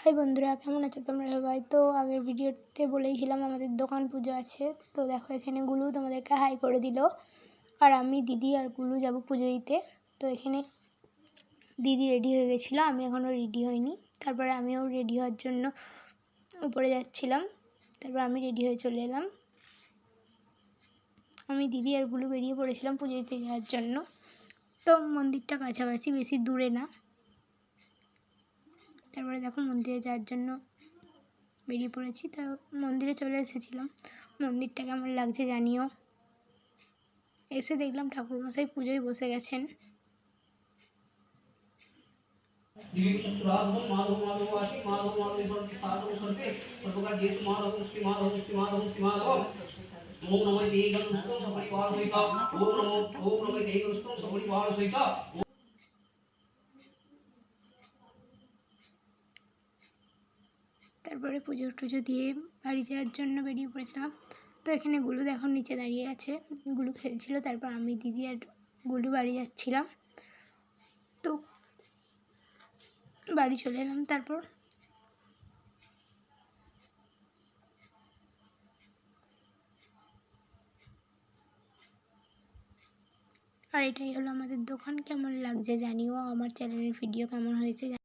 High বন্ধুরা, কেমন আছো তোমরা সবাই? তো আগের ভিডিওতে বলেইছিলাম আমাদের দোকান পুজো আছে। তো দেখো, এখানে গুলু তোমাদেরকে হাই করে দিল। আর আমি, দিদি আর গুলু যাব পুজো দিতে। তো এখানে দিদি রেডি হয়ে গেছিল। আমি এখনও রেডি হইনি। তারপরে আমিও রেডি হওয়ার জন্য উপরে যাচ্ছিলাম। তারপর আমি রেডি হয়ে চলে এলাম। আমি, দিদি আর গুলু বেরিয়ে পড়েছিলাম পুজো দিতে যাওয়ার জন্য। তো মন্দিরটা কাছাকাছি, বেশি দূরে না। তারপরে দেখো মন্দিরে যাওয়ার জন্য বেরিয়ে পড়েছি। তো মন্দিরে চলে এসেছিলাম। মন্দিরটা কেমন লাগছে জানিও। এসে দেখলাম ঠাকুরমশাই পুজোয় বসে গেছেন। ওম নমো দেহ ওম নমো ওম নমো দেহ তারপরে পুজো টুজো দিয়ে বাড়ি যাওয়ার জন্য বেরিয়ে পড়েছিলাম। তো এখানে গুলু দেখো নিচে দাঁড়িয়ে আছে। গুলু খেলছিল, তারপর আমি, দিদি আর গুলু বাড়ি যাচ্ছিলাম। তো বাড়ি চলে এলাম তারপর। আর এটাই হলো আমাদের দোকান। কেমন লাগছে জানিও। আমার চ্যানেলের ভিডিও কেমন হয়েছে